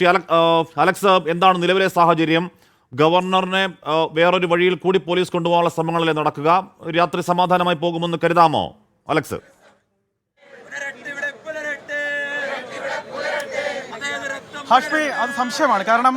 Shri Alex എന്താണ് നിലവിലെ സാഹചര്യം? ഗവർണറിനെ വേറൊരു വഴിയിൽ കൂടി പോലീസ് കൊണ്ടുപോകാനുള്ള ശ്രമങ്ങളല്ലേ നടക്കുക? രാത്രി സമാധാനമായി പോകുമെന്ന് കരുതാമോ? അലക്സ്. ഹാഷ്മി അത് സംശയമാണ്. കാരണം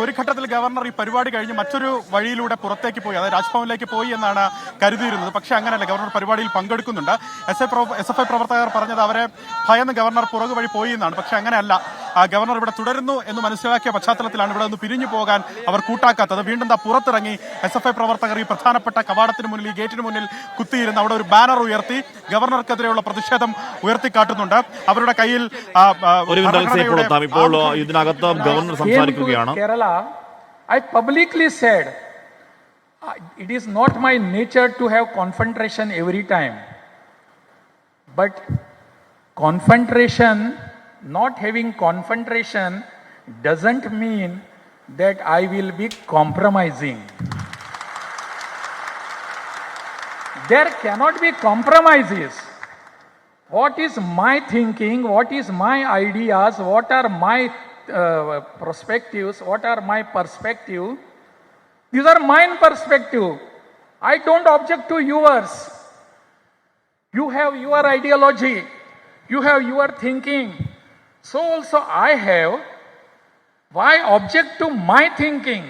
ഒരു ഘട്ടത്തിൽ ഗവർണർ ഈ പരിപാടി കഴിഞ്ഞ് മറ്റൊരു വഴിയിലൂടെ പുറത്തേക്ക് പോയി അതായത് രാജ്ഭവനിലേക്ക് പോയി എന്നാണ് കരുതിയിരുന്നത്. പക്ഷേ അങ്ങനെയല്ല. ഗവർണർ പരിപാടിയിൽ പങ്കെടുക്കുന്നുണ്ട്. എസ് എഫ് ഐ പ്രവർത്തകർ പറഞ്ഞത് അവരെ ഭയന്ന് ഗവർണർ പുറകു വഴി പോയി എന്നാണ്. പക്ഷേ അങ്ങനെയല്ല. ഗവർണർ ഇവിടെ തുടരുന്നു എന്ന് മനസ്സിലാക്കിയ പശ്ചാത്തലത്തിലാണ് ഇവിടെ നിന്ന് പിരിഞ്ഞു പോകാൻ അവർ കൂട്ടാക്കാത്തത്. വീണ്ടും ദാ പുറത്തിറങ്ങി എസ് എഫ് ഐ പ്രവർത്തകർ ഈ പ്രധാനപ്പെട്ട കവാടത്തിന് മുന്നിൽ ഈ ഗേറ്റിന് മുന്നിൽ കുത്തിയിരുന്ന് അവിടെ ഒരു ബാനർ ഉയർത്തി ഗവർണർക്കെതിരെയുള്ള പ്രതിഷേധം ഉയർത്തിക്കാട്ടുന്നുണ്ട്. അവരുടെ കയ്യിൽ ഇപ്പോൾ ഇതിനകത്ത് ഗവർണർ സംസാരിക്കുകയാണ്. Kerala I publicly said, "I- it is not my nature to have confrontation every time. But confrontation, not having confrontation, doesn't mean that I will be compromising. There cannot be compromises. What is my thinking? What is my ideas? What are my uh, perspectives? What are my perspective? These are mine perspective. I don't object to yours. You have your ideology. You have your thinking. So also I have. Why object to my thinking?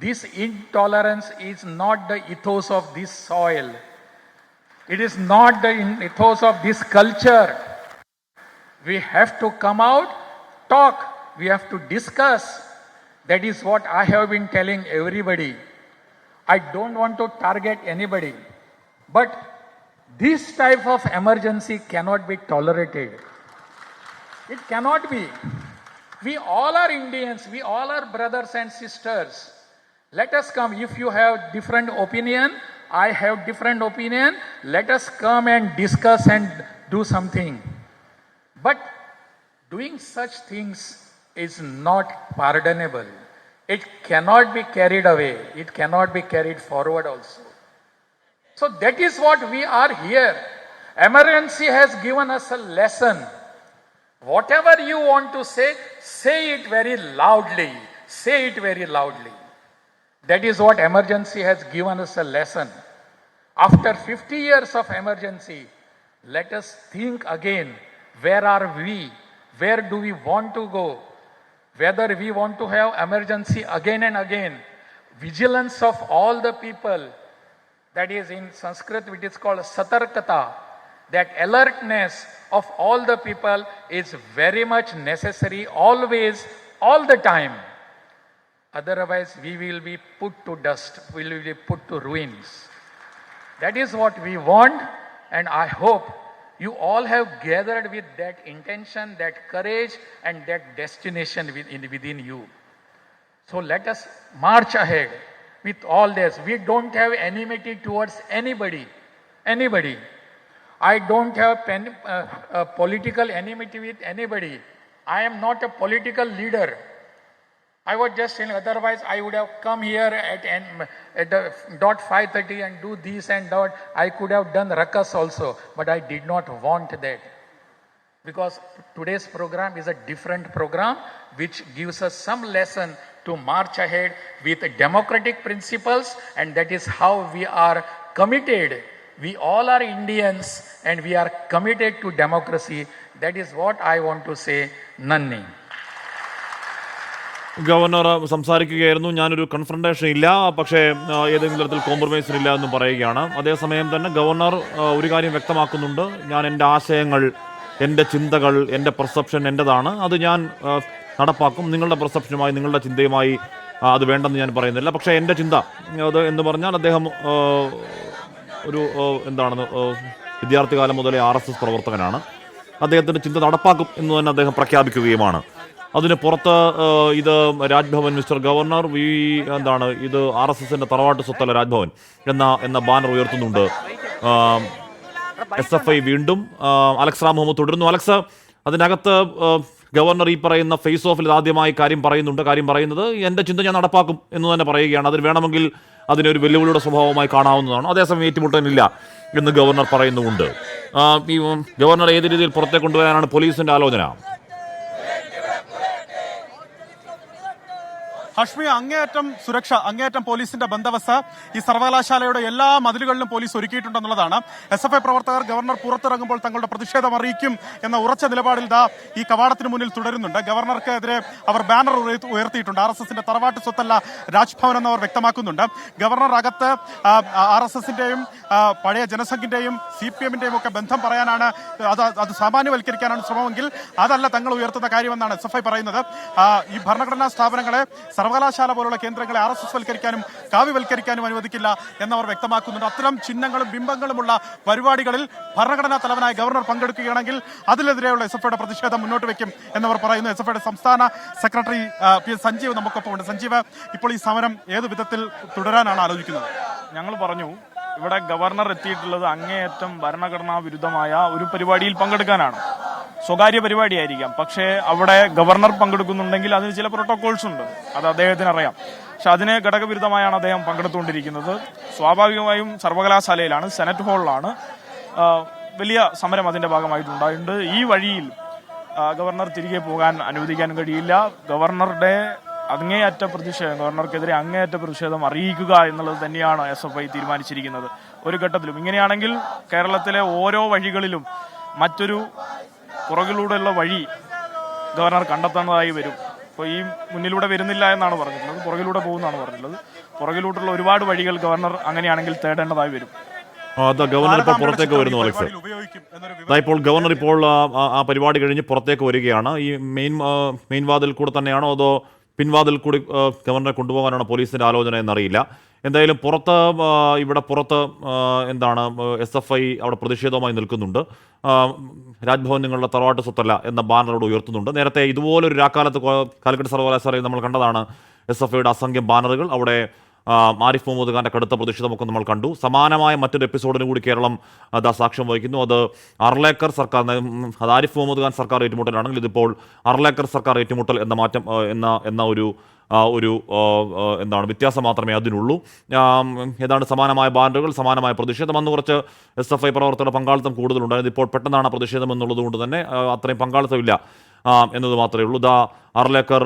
This intolerance is not the ethos of this soil. It is not the ethos of this culture. We have to come out, talk, we have to discuss. That is what I have been telling everybody. I don't want to target anybody. But this type of emergency cannot be tolerated. It cannot be. We all are Indians, we all are brothers and sisters. Let us come. If you have different opinion, I have different opinion. Let us come and discuss and do something. But doing such things is not pardonable. It cannot be carried away. It cannot be carried forward also. So that is what we are here. Emergency has given us a lesson. Whatever you want to say, say it very loudly. Say it very loudly. That is what emergency has given us a lesson. After 50 years of emergency, let us think again where are we? Where do we want to go? Whether we want to have emergency again and again. Vigilance of all the people. That is in Sanskrit, it is called satarkata. That alertness of all the people is very much necessary always, all the time. Otherwise, we will be put to dust, we will be put to ruins. That is what we want, and I hope you all have gathered with that intention, that courage, and that destination within, within you. So let us march ahead with all this. We don't have enmity towards anybody. Anybody. I don't have pen, uh, uh, political enmity with anybody. I am not a political leader. I was just saying, otherwise I would have come here at, at dot 5.30 and do this and that. I could have done ruckus also, but I did not want that. Because today's program is a different program which gives us some lesson to march ahead with democratic principles and that is how we are committed. We all are Indians and we are committed to democracy. That is what I want to say, Nanni. Governor സംസാരിക്കുകയായിരുന്നു. ഞാനൊരു confrontation ഇല്ല പക്ഷേ ഏതെങ്കിലും തരത്തിൽ കോംപ്രമൈസിന് ഇല്ല എന്ന് പറയുകയാണ്. അതേസമയം തന്നെ ഗവർണർ ഒരു കാര്യം വ്യക്തമാക്കുന്നുണ്ട്. ഞാൻ എന്റെ ആശയങ്ങൾ എന്റെ ചിന്തകൾ എന്റെ പെർസെപ്ഷൻ എന്റെതാണ്. അത് ഞാൻ നടപ്പാക്കും. നിങ്ങളുടെ പെർസെപ്ഷനുമായി നിങ്ങളുടെ ചിന്തയുമായി അത് വേണ്ടെന്ന് ഞാൻ പറയുന്നില്ല. പക്ഷേ എന്റെ ചിന്ത അത് എന്ന് പറഞ്ഞാൽ അദ്ദേഹം ഒരു എന്താണ് വിദ്യാർത്ഥി കാലം മുതലേ ആർ എസ് എസ് പ്രവർത്തകനാണ്. അദ്ദേഹത്തിന്റെ ചിന്ത നടപ്പാക്കും എന്ന് തന്നെ അദ്ദേഹം പ്രഖ്യാപിക്കുകയുമാണ്. അതിന് പുറത്ത് ഇത് രാജ്ഭവൻ മിസ്റ്റർ ഗവർണർ വി എന്താണ് ഇത് ആർ എസ് എസിന്റെ തറവാട്ട് സ്വത്തല്ല രാജ്ഭവൻ എന്ന എന്ന ബാനർ ഉയർത്തുന്നുണ്ട്. എസ് എഫ് ഐ വീണ്ടും അലക്സ് റാം മുഹമ്മദ് തുടരുന്നു. അലക്സ് അതിനകത്ത് ഗവർണർ ഈ പറയുന്ന ഫേസ് ഓഫിൽ ആദ്യമായി കാര്യം പറയുന്നുണ്ട്. കാര്യം പറയുന്നത് എന്റെ ചിന്ത ഞാൻ നടപ്പാക്കും എന്ന് തന്നെ പറയുകയാണ്. അതിന് വേണമെങ്കിൽ അതിനൊരു വെല്ലുവിളിയുടെ സ്വഭാവമായി കാണാവുന്നതാണ്. അതേസമയം ഏറ്റുമുട്ടാനില്ല എന്ന് ഗവർണർ പറയുന്നുമുണ്ട്. ഈ ഗവർണർ ഏത് രീതിയിൽ പുറത്തേക്ക് കൊണ്ടുവരാനാണ് പോലീസിന്റെ ആലോചന? ഹഷ്മി അങ്ങേയറ്റം സുരക്ഷ അങ്ങേയറ്റം പോലീസിന്റെ ബന്ദോബസ്ത്. ഈ സർവകലാശാലയുടെ എല്ലാ മതിലുകളിലും പോലീസ് ഒരുക്കിയിട്ടുണ്ടെന്നുള്ളതാണ്. എസ് എഫ് ഐ പ്രവർത്തകർ ഗവർണർ പുറത്തിറങ്ങുമ്പോൾ തങ്ങളുടെ പ്രതിഷേധം അറിയിക്കും എന്ന ഉറച്ച നിലപാടിൽ ദാ ഈ കവാടത്തിന് മുന്നിൽ തുടരുന്നുണ്ട്. ഗവർണർക്കെതിരെ അവർ ബാനർ ഉയർത്തിയിട്ടുണ്ട്. ആർ എസ് എസിന്റെ തറവാട്ട് സ്വത്തല്ല രാജ്ഭവൻ എന്ന് അവർ വ്യക്തമാക്കുന്നുണ്ട് ഗവർണർ അകത്ത് ആർ എസ് എസിന്റെയും പഴയ ജനസംഘിന്റെയും സി പി എമ്മിന്റെയും ഒക്കെ ബന്ധം പറയാനാണ് അത് അത് സാമാന്യവൽക്കരിക്കാനാണ് ശ്രമമെങ്കിൽ അതല്ല തങ്ങൾ ഉയർത്തുന്ന കാര്യമെന്നാണ് എസ് എഫ് ഐ പറയുന്നത്. ഈ ഭരണഘടനാ സ്ഥാപനങ്ങളെ സർവകലാശാല പോലുള്ള കേന്ദ്രങ്ങളെ ആർ എസ് എസ് വൽക്കരിക്കാനും കാവ്യവൽക്കരിക്കാനും അനുവദിക്കില്ല എന്നവർ വ്യക്തമാക്കുന്നുണ്ട്. അത്തരം ചിഹ്നങ്ങളും ബിംബങ്ങളുമുള്ള പരിപാടികളിൽ ഭരണഘടനാ തലവനായ ഗവർണർ പങ്കെടുക്കുകയാണെങ്കിൽ അതിലെതിരെയുള്ള എസ് എഫ് ഐയുടെ പ്രതിഷേധം മുന്നോട്ട് വയ്ക്കും എന്നവർ പറയുന്നു. എസ് എഫ് ഐയുടെ സംസ്ഥാന സെക്രട്ടറി പി എസ് സഞ്ജീവ് നമുക്കൊപ്പമുണ്ട്. സഞ്ജീവ് ഇപ്പോൾ ഈ സമരം ഏത് വിധത്തിൽ തുടരാനാണ് ആലോചിക്കുന്നത്? ഞങ്ങൾ പറഞ്ഞു ഇവിടെ ഗവർണർ എത്തിയിട്ടുള്ളത് അങ്ങേയറ്റം ഭരണഘടനാ വിരുദ്ധമായ ഒരു പരിപാടിയിൽ പങ്കെടുക്കാനാണ്. സ്വകാര്യ പരിപാടിയായിരിക്കാം. പക്ഷേ അവിടെ ഗവർണർ പങ്കെടുക്കുന്നുണ്ടെങ്കിൽ അതിന് ചില പ്രോട്ടോകോൾസ് ഉണ്ട്. അത് അദ്ദേഹത്തിന് അറിയാം. പക്ഷെ അതിന് ഘടകവിരുദ്ധമായാണ് അദ്ദേഹം പങ്കെടുത്തുകൊണ്ടിരിക്കുന്നത്. സ്വാഭാവികമായും സർവകലാശാലയിലാണ് സെനറ്റ് ഹാളിലാണ്. വലിയ സമരം അതിന്റെ ഭാഗമായിട്ടുണ്ടായിട്ടുണ്ട്. ഈ വഴിയിൽ ഗവർണർ തിരികെ പോകാൻ അനുവദിക്കാൻ കഴിയില്ല. ഗവർണറുടെ അങ്ങേയറ്റ പ്രതിഷേധം ഗവർണർക്കെതിരെ അങ്ങേയറ്റ പ്രതിഷേധം അറിയിക്കുക എന്നുള്ളത് തന്നെയാണ് എസ് എഫ് ഐ തീരുമാനിച്ചിരിക്കുന്നത്. ഒരു ഘട്ടത്തിലും. ഇങ്ങനെയാണെങ്കിൽ കേരളത്തിലെ ഓരോ വഴികളിലും മറ്റൊരു പുറകിലൂടെയുള്ള വഴി ഗവർണർ കണ്ടെത്തേണ്ടതായി വരും. അപ്പോൾ ഈ മുന്നിലൂടെ വരുന്നില്ല എന്നാണ് പറഞ്ഞിട്ടുള്ളത്. പുറകിലൂടെ പോകുന്നതാണ് പറഞ്ഞിട്ടുള്ളത്. പുറകിലൂട്ടുള്ള ഒരുപാട് വഴികൾ ഗവർണർ അങ്ങനെയാണെങ്കിൽ തേടേണ്ടതായി വരും. ഗവർണർ ഇപ്പോൾ പുറത്തേക്ക് വരുന്നു അലക്സ്. ഇപ്പോൾ ഗവർണർ ഇപ്പോൾ ആ, പരിപാടി കഴിഞ്ഞ് പുറത്തേക്ക് വരികയാണ്. ഈ മെയിൻ മെയിൻ വാതിൽ കൂടെ തന്നെയാണോ അതോ പിൻവാതിൽ കൂടി ഗവർണറെ കൊണ്ടുപോകാനാണോ പോലീസിന്റെ ആലോചന എന്നറിയില്ല. എന്തായാലും പുറത്ത് ഇവിടെ പുറത്ത് എന്താണ് എസ് എഫ് ഐ അവിടെ പ്രതിഷേധവുമായി നിൽക്കുന്നുണ്ട്. രാജ്ഭവൻ നിങ്ങളുടെ തറവാട്ട് സ്വത്തല്ല എന്ന ബാനറോട് ഉയർത്തുന്നുണ്ട്. നേരത്തെ ഇതുപോലൊരു രാക്കാലത്ത് കാലിക്കറ്റ് സർവകലാശാലയിൽ നമ്മൾ കണ്ടതാണ് എസ് എഫ് ഐയുടെ അസംഖ്യം ബാനറുകൾ. അവിടെ ആരിഫ് മുഹമ്മദ് ഖാന്റെ കടുത്ത പ്രതിഷേധമൊക്കെ നമ്മൾ കണ്ടു. സമാനമായ മറ്റൊരു എപ്പിസോഡിന് കൂടി കേരളം അതാ സാക്ഷ്യം വഹിക്കുന്നു. അത് അർലേക്കർ സർക്കാർ അത് ആരിഫ് മുഹമ്മദ് ഖാൻ സർക്കാർ ഏറ്റുമുട്ടലാണെങ്കിൽ ഇതിപ്പോൾ അർലേക്കർ സർക്കാർ ഏറ്റുമുട്ടൽ എന്ന മാറ്റം എന്ന എന്ന ഒരു ഒരു എന്താണ് വ്യത്യാസം മാത്രമേ അതിനുള്ളൂ. ഏതാണ്ട് സമാനമായ ബാനറുകൾ സമാനമായ പ്രതിഷേധം. അന്ന് കുറച്ച് എസ് എഫ് ഐ പ്രവർത്തകരുടെ പങ്കാളിത്തം കൂടുതലുണ്ടായിരുന്നു. ഇപ്പോൾ പെട്ടെന്നാണ് പ്രതിഷേധം എന്നുള്ളത് കൊണ്ട് തന്നെ അത്രയും പങ്കാളിത്തമില്ല എന്നത് മാത്രമേ ഉള്ളൂ. ദാ അർലേക്കർ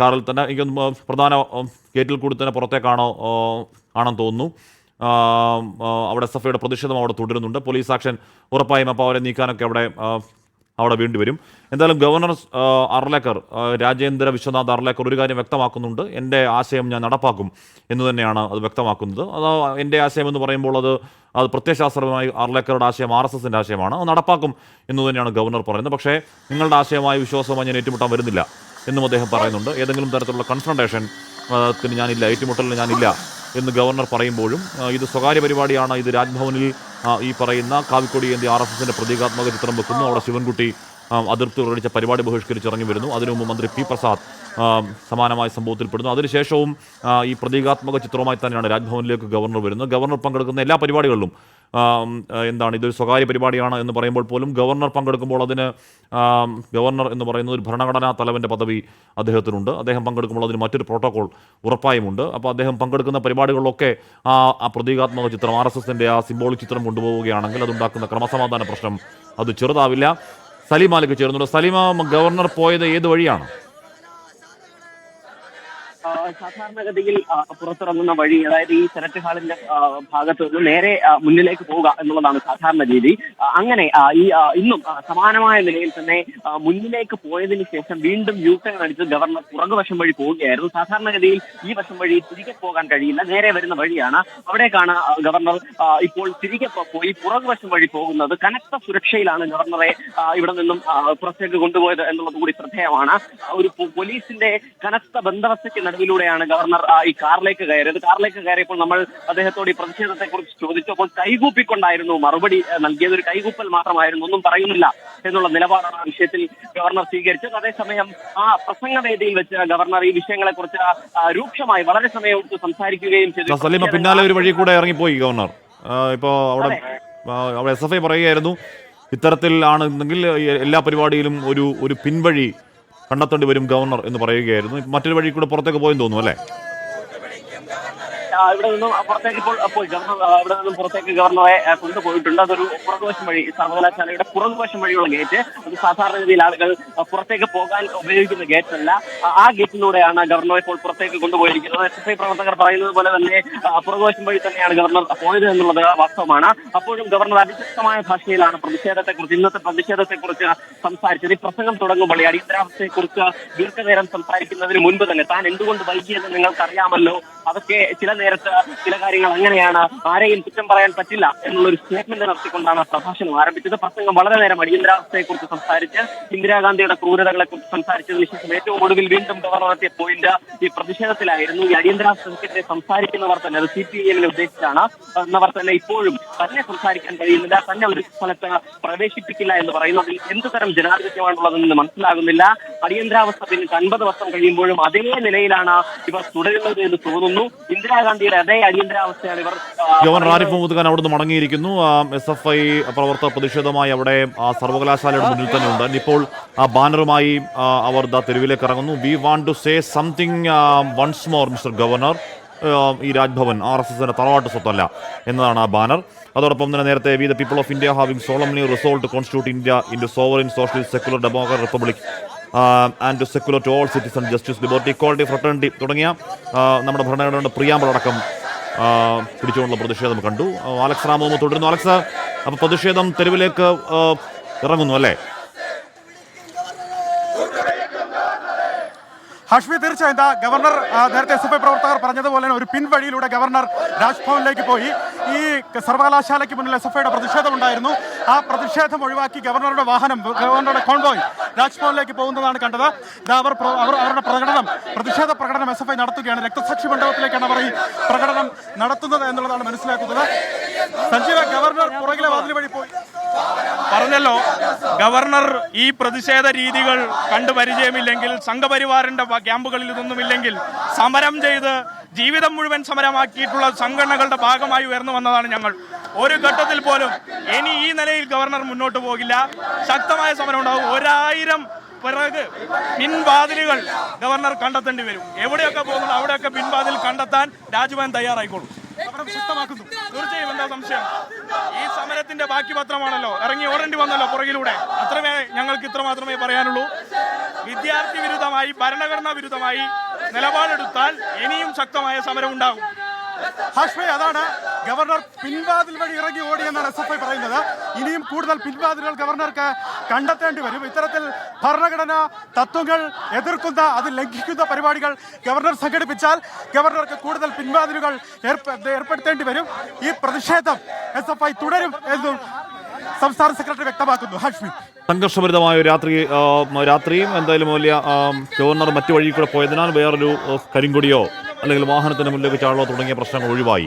കാറിൽ തന്നെ എനിക്ക് പ്രധാന ഗേറ്റിൽ കൂടി തന്നെ പുറത്തേക്കാണോ ആണെന്ന് തോന്നുന്നു. അവിടെ എസ് എഫ് ഐയുടെ പ്രതിഷേധം അവിടെ തുടരുന്നുണ്ട്. പോലീസ് ആക്ഷൻ ഉറപ്പായും അപ്പോൾ അവരെ നീക്കാനൊക്കെ അവിടെ അവിടെ വേണ്ടി വരും. എന്തായാലും ഗവർണർ അർലേക്കർ രാജേന്ദ്ര വിശ്വനാഥ് അർലേക്കർ ഒരു കാര്യം വ്യക്തമാക്കുന്നുണ്ട്. എന്റെ ആശയം ഞാൻ നടപ്പാക്കും എന്ന് തന്നെയാണ് അത് വ്യക്തമാക്കുന്നത്. അത് എന്റെ ആശയം എന്ന് പറയുമ്പോൾ അത് അത് പ്രത്യയശാസ്ത്രമായി അർലേക്കറുടെ ആശയം ആർ എസ് എസിന്റെ ആശയമാണ്. അത് നടപ്പാക്കും എന്ന് തന്നെയാണ് ഗവർണർ പറയുന്നത്. പക്ഷേ നിങ്ങളുടെ ആശയമായി വിശ്വാസമായി ഞാൻ ഏറ്റുമുട്ടാൻ വരുന്നില്ല എന്നും അദ്ദേഹം പറയുന്നുണ്ട്. ഏതെങ്കിലും തരത്തിലുള്ള കൺഫ്രണ്ടേഷൻ ത്തിന് ഞാനില്ല ഏറ്റുമുട്ടലിന് ഞാനില്ല എന്ന് ഗവർണർ പറയുമ്പോഴും ഇത് സ്വകാര്യ പരിപാടിയാണ് ഇത് രാജ്ഭവനിൽ ഈ പറയുന്ന കാവിക്കൊടി എന്തി ആർ എസ് എസിന്റെ പ്രതീകാത്മക ചിത്രം വെക്കുന്നു. അവിടെ ശിവൻകുട്ടി അതിർത്തി പ്രകടിച്ച പരിപാടി ബഹിഷ്കരിച്ച് ഇറങ്ങി വരുന്നു. അതിനു മുമ്പ് മന്ത്രി പി പ്രസാദ് സമാനമായ സംഭവത്തിൽപ്പെടുന്നു അതിനുശേഷവും ഈ പ്രതീകാത്മക ചിത്രവുമായി തന്നെയാണ് രാജ്ഭവനിലേക്ക് ഗവർണർ വരുന്നത്. ഗവർണർ പങ്കെടുക്കുന്ന എല്ലാ പരിപാടികളിലും എന്താണ് ഇതൊരു സ്വകാര്യ പരിപാടിയാണ് എന്ന് പറയുമ്പോൾ പോലും ഗവർണർ പങ്കെടുക്കുമ്പോൾ അതിന് ഗവർണർ എന്ന് പറയുന്നത് ഒരു ഭരണഘടനാ തലവന്റെ പദവി അദ്ദേഹത്തിനുണ്ട്. അദ്ദേഹം പങ്കെടുക്കുമ്പോൾ അതിന് മറ്റൊരു പ്രോട്ടോകോൾ ഉറപ്പായുമുണ്ട്. അപ്പോൾ അദ്ദേഹം പങ്കെടുക്കുന്ന പരിപാടികളിലൊക്കെ ആ ആ പ്രതീകാത്മക ചിത്രം ആർ എസ് എസിന്റെ ആ സിംബോളിക് ചിത്രം കൊണ്ടുപോവുകയാണെങ്കിൽ അതുണ്ടാക്കുന്ന ക്രമസമാധാന പ്രശ്നം അത് ചെറുതാവില്ല. സലീം മാലിക് ചേർന്നുണ്ട്. സലീമ ഗവർണർ പോയത് ഏത് വഴിയാണ്? സാധാരണഗതിയിൽ ഗതിയിൽ പുറത്തിറങ്ങുന്ന വഴി അതായത് ഈ സെനറ്റ് ഹാളിന്റെ ഭാഗത്ത് നിന്ന് നേരെ മുന്നിലേക്ക് പോവുക എന്നുള്ളതാണ് സാധാരണ രീതി. അങ്ങനെ ഈ ഇന്നും സമാനമായ നിലയിൽ തന്നെ മുന്നിലേക്ക് പോയതിന് ശേഷം വീണ്ടും യു ടേൺ അടിച്ച് ഗവർണർ പുറകുവശം വഴി പോവുകയായിരുന്നു. സാധാരണഗതിയിൽ ഈ വശം വഴി തിരികെ പോകാൻ കഴിയില്ല. നേരെ വരുന്ന വഴിയാണ് അവിടേക്കാണ് ഗവർണർ ഇപ്പോൾ തിരികെ പോയി പുറകുവശം വഴി പോകുന്നത്. കനത്ത സുരക്ഷയിലാണ് ഗവർണറെ ഇവിടെ നിന്നും പുറത്തേക്ക് കൊണ്ടുപോയത് എന്നുള്ളത് കൂടി ശ്രദ്ധേയമാണ്. ഒരു പോലീസിന്റെ കനത്ത ബന്ദോബസ്തയ്ക്ക് നടുവിലൂടെയാണ് ഗവർണർ ഈ കാറിലേക്ക് കയറിയത്. കാറിലേക്ക് കയറിയപ്പോൾ നമ്മൾ അദ്ദേഹത്തോട് ഈ പ്രതിഷേധത്തെ കുറിച്ച് ചോദിച്ചപ്പോൾ കൈകൂപ്പിക്കൊണ്ടായിരുന്നു മറുപടി നൽകിയത്. ഒരു കൈകൂപ്പൽ മാത്രമായിരുന്നു. ഒന്നും പറയുന്നില്ല എന്നുള്ള നിലപാടാണ് ആ വിഷയത്തിൽ ഗവർണർ സ്വീകരിച്ചത്. അതേസമയം ആ പ്രസംഗവേദിയിൽ വെച്ച് ഗവർണർ ഈ വിഷയങ്ങളെ കുറിച്ച് രൂക്ഷമായി വളരെ സമയം സംസാരിക്കുകയും ചെയ്തു. പിന്നാലെ ഒരു വഴി കൂടെ ഇറങ്ങിപ്പോയി ഗവർണർ. ഇപ്പോ അവിടെ എസ് എഫ് ഐ പറയുകയായിരുന്നു. ഇത്തരത്തിൽ ആണെന്നെങ്കിൽ എല്ലാ പരിപാടിയിലും ഒരു ഒരു പിൻവഴി കണ്ടെത്തേണ്ടി വരും ഗവർണർ എന്ന് പറയുകയായിരുന്നു. മറ്റൊരു വഴി കൂടെ പുറത്തേക്ക് പോയെന്ന് തോന്നുന്നു അല്ലേ? ഇവിടെ നിന്നും പുറത്തേക്ക് ഇപ്പോൾ പോയി. ഗവർണർ ഇവിടെ നിന്നും പുറത്തേക്ക് ഗവർണറെ കൊണ്ടുപോയിട്ടുണ്ട്. അതൊരു പുറകുവശം വഴി സർവകലാശാലയുടെ പുറകുവശം വഴിയുള്ള ഗേറ്റ്. അത് സാധാരണ രീതിയിൽ ആളുകൾ പുറത്തേക്ക് പോകാൻ ഉപയോഗിക്കുന്ന ഗേറ്റ് അല്ല ആ, ഗേറ്റിലൂടെയാണ് ഗവർണർ ഇപ്പോൾ പുറത്തേക്ക് കൊണ്ടുപോയിരിക്കുന്നത്. എസ് എഫ് ഐ പ്രവർത്തകർ പറയുന്നത് പോലെ തന്നെ പുറകുവശം വഴി തന്നെയാണ് ഗവർണർ പോയത് എന്നുള്ളത് വാസ്തവമാണ്. അപ്പോഴും ഗവർണർ അതിശക്തമായ ഭാഷയിലാണ് പ്രതിഷേധത്തെക്കുറിച്ച് ഇന്നത്തെ പ്രതിഷേധത്തെക്കുറിച്ച് സംസാരിച്ചത്. ഈ പ്രസംഗം തുടങ്ങുമ്പോൾ ഈ അടിയന്തരാവസ്ഥയെക്കുറിച്ച് ദീർഘനേരം സംസാരിക്കുന്നതിന് മുൻപ് തന്നെ താൻ എന്തുകൊണ്ട് വൈകിയെന്ന് നിങ്ങൾക്കറിയാമല്ലോ? അതൊക്കെ ചില നേരത്ത് ചില കാര്യങ്ങൾ അങ്ങനെയാണ് ആരെയും കുറ്റം പറയാൻ പറ്റില്ല എന്നുള്ളൊരു സ്റ്റേറ്റ്മെന്റ് നടത്തിക്കൊണ്ടാണ് പ്രഭാഷണം ആരംഭിച്ചത്. പ്രസംഗം വളരെ നേരം അടിയന്തരാവസ്ഥയെക്കുറിച്ച് സംസാരിച്ച് ഇന്ദിരാഗാന്ധിയുടെ ക്രൂരതകളെ കുറിച്ച് സംസാരിച്ചതിന് ശേഷം ഏറ്റവും ഒടുവിൽ വീണ്ടും ഗവർണർ എത്തിയ പോയിന്റ് ഈ പ്രതിഷേധത്തിലായിരുന്നു. ഈ അടിയന്തരാവസ്ഥയ്ക്കെതിരെ സംസാരിക്കുന്നവർ തന്നെ അത് സി പി എമ്മിനെ ഉദ്ദേശിച്ചാണ്. എന്നവർ തന്നെ ഇപ്പോഴും തന്നെ സംസാരിക്കാൻ കഴിയുന്നില്ല തന്നെ ഒരു സ്ഥലത്ത് പ്രവേശിപ്പിക്കില്ല എന്ന് പറയുന്നതിൽ എന്ത് തരം ജനാധിപത്യമാണുള്ളതെന്ന് മനസ്സിലാകുന്നില്ല. അടിയന്തരാവസ്ഥ പിന്നിട്ട് അൻപത് വർഷം കഴിയുമ്പോഴും അതേ നിലയിലാണ് ഇവർ തുടരുന്നത് എന്ന് തോന്നുന്നു. ഇന്ദിരാഗാന്ധിയുടെ അതേ അടിയന്തരാവസ്ഥയാണ് ഇവർ ഗവർണർ ആരിഫ് മുഹമ്മദ് ഖാൻ അവിടുന്ന് മടങ്ങിയിരിക്കുന്നു. എസ് എഫ് ഐ പ്രവർത്തക പ്രതിഷേധമായി അവിടെ ആ, സർവകലാശാലയുടെ മുന്നിൽ തന്നെ ഉണ്ട്. ഇപ്പോൾ ആ ബാനറുമായി അവർ ദാ തെരുവിലേക്ക് ഇറങ്ങുന്നു. We want to say something once more mister governor ഈ രാജ്ഭവൻ ആർ എസ് എസിന്റെ തറവാട്ട് സ്വത്തല്ല എന്നതാണ് ആ ബാനർ. അതോടൊപ്പം തന്നെ നേരത്തെ we the people of India having solemnly resolved constitute India into sovereign socialist secular democrat republic and to secular to all citizen justice liberty equality fraternity തുടങ്ങിയ നമ്മുടെ ഭരണഘടനയുടെ പ്രിയാമ്പളടക്കം പിടിച്ചുകൊണ്ടുള്ള പ്രതിഷേധം കണ്ടു. അലക്സ് റാമോമ തുടരുന്നു. അലക്സ് അപ്പോൾ പ്രതിഷേധം തെരുവിലേക്ക് ഇറങ്ങുന്നു അല്ലേ? ഹാഷ്മി തീർച്ചയായും എന്താ ഗവർണർ നേരത്തെ എസ് എഫ് ഐ പ്രവർത്തകർ പറഞ്ഞതുപോലെ ഒരു പിൻവഴിയിലൂടെ ഗവർണർ രാജ്ഭവനിലേക്ക് പോയി. ഈ സർവകലാശാലയ്ക്ക് മുന്നിൽ എസ് എഫ് ഐയുടെ പ്രതിഷേധം ഉണ്ടായിരുന്നു ആ പ്രതിഷേധം ഒഴിവാക്കി ഗവർണറുടെ വാഹനം ഗവർണറുടെ കോൺവോയ് രാജ്ഭവനിലേക്ക് പോകുന്നതാണ് കണ്ടത്. അവർ അവർ അവരുടെ പ്രകടനം പ്രതിഷേധ പ്രകടനം എസ് എഫ് ഐ നടത്തുകയാണ്. രക്തസാക്ഷി മണ്ഡപത്തിലേക്കാണ് അവർ ഈ പ്രകടനം നടത്തുന്നത് എന്നുള്ളതാണ് മനസ്സിലാക്കുന്നത്. സഞ്ജീവ ഗവർണർ പുറകിലെ വാതിൽ വഴി പോയി. പറഞ്ഞല്ലോ ഗവർണർ ഈ പ്രതിഷേധ രീതികൾ കണ്ടു പരിചയമില്ലെങ്കിൽ സംഘപരിവാറിന്റെ ക്യാമ്പുകളിൽ ഇതൊന്നുമില്ലെങ്കിൽ സമരം ചെയ്ത് ജീവിതം മുഴുവൻ സമരമാക്കിയിട്ടുള്ള സംഘടനകളുടെ ഭാഗമായി ഉയർന്നു വന്നതാണ് ഞങ്ങൾ. ഒരു ഘട്ടത്തിൽ പോലും ഇനി ഈ നിലയിൽ ഗവർണർ മുന്നോട്ട് പോകില്ല. ശക്തമായ സമരം ഉണ്ടാകും. ഒരായിരം പിറക് പിൻവാതിലുകൾ ഗവർണർ കണ്ടെത്തേണ്ടി വരും. എവിടെയൊക്കെ പോകുന്നു അവിടെയൊക്കെ പിൻവാതിൽ കണ്ടെത്താൻ രാജ്ഭവൻ തയ്യാറായിക്കോളും. സമരം ശക്തമാക്കുന്നു തീർച്ചയായും എന്താ സംശയം? ഈ സമരത്തിന്റെ ബാക്കി പത്രമാണല്ലോ. ഇറങ്ങി ഓടേണ്ടി വന്നല്ലോ പുറകിലൂടെ. അത്രമേ ഞങ്ങൾക്ക് ഇത്ര മാത്രമേ പറയാനുള്ളൂ. വിദ്യാർത്ഥി വിരുദ്ധമായി ഭരണഘടനാ വിരുദ്ധമായി നിലപാടെടുത്താൽ ഇനിയും ശക്തമായ സമരം ഉണ്ടാകും. ഹാഷ്മി അതാണ് ഗവർണർ പിൻവാതിൽ വഴി ഇറങ്ങി ഓടിയെന്നാണ് എസ് എഫ് ഐ പറയുന്നത്. ഇനിയും കൂടുതൽ പിൻവാതിലുകൾ ഗവർണർക്ക് കണ്ടെത്തേണ്ടി വരും. ഇത്തരത്തിൽ ഭരണഘടനാ തത്വങ്ങൾ എതിർക്കുന്ന അത് ലംഘിക്കുന്ന പരിപാടികൾ ഗവർണർ സംഘടിപ്പിച്ചാൽ ഗവർണർക്ക് കൂടുതൽ പിൻവാതിലുകൾ ഏർപ്പെ- ഏർപ്പെടുത്തേണ്ടി വരും. ഈ പ്രതിഷേധം എസ് എഫ് ഐ തുടരും എന്നും സംസ്ഥാന സെക്രട്ടറി വ്യക്തമാക്കുന്നു. ഹാഷ്മി. സംഘർഷഭരിതമായ രാത്രി രാത്രിയും എന്തായാലും വലിയ ഗവർണർ മറ്റു വഴി കൂടെ പോയതിനാൽ വേറൊരു കരിങ്കൊടിയോ അല്ലെങ്കിൽ വാഹനത്തിന് മുന്നിലേക്ക് വെച്ചാളോ തുടങ്ങിയ പ്രശ്നങ്ങൾ ഒഴിവായി.